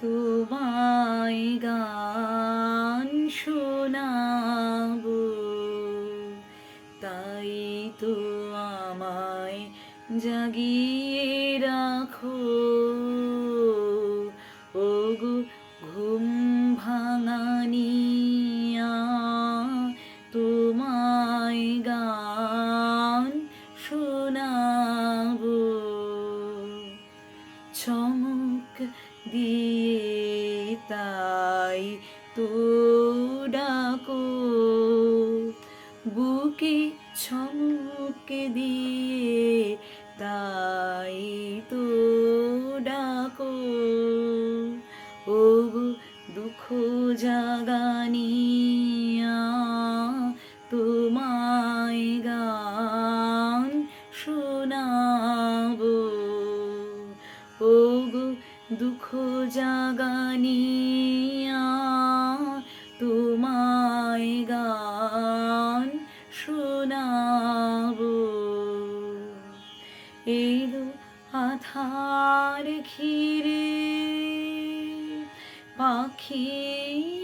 তোমায় গান শোনাব। তাই তো আমায় জাগিয়ে রাখো। তাই তো ডাকো বুকে চমক দিয়ে তাই তো ডাকো ও দুঃখ জাগানিয়া তোমায় গান শোনাবো। ও দুঃখ এলো আধার ঘিরে পাখি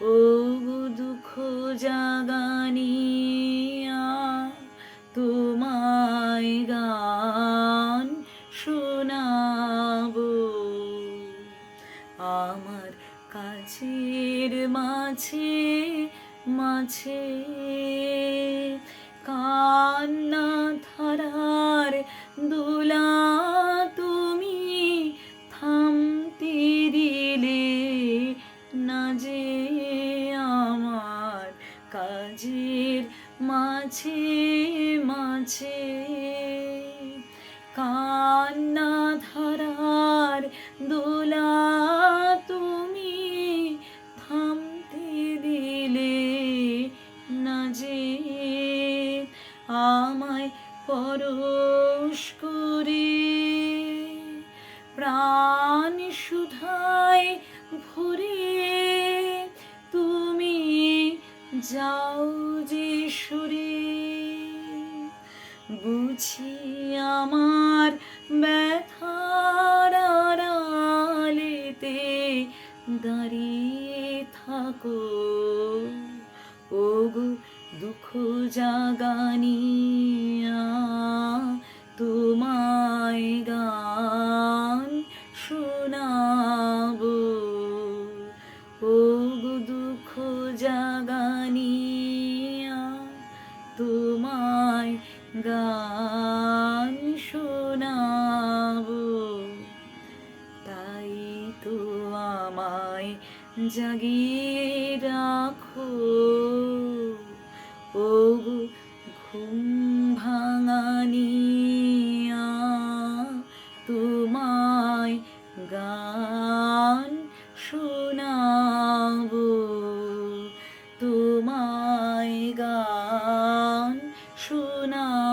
ও দুঃখ জাগানিয়া তোমায় গান শোনাবো। আমার কাছের মাঝে মাঝে কান্না ধারার দোলা মাঝে মাঝে কান্না ধারার দোলা তুমি থামতে দিলে না যে আমায় পরশ যে সুরে বুঝি আমার ব্যথার দাঁড়িয়ে থাকো। ওগু দুঃখ জাগানিয়া আমায় জাগিয়ে রাখো। ও ঘুম ভাঙানিয়া তোমায় গান শোনাব। তোমায় গান শোনা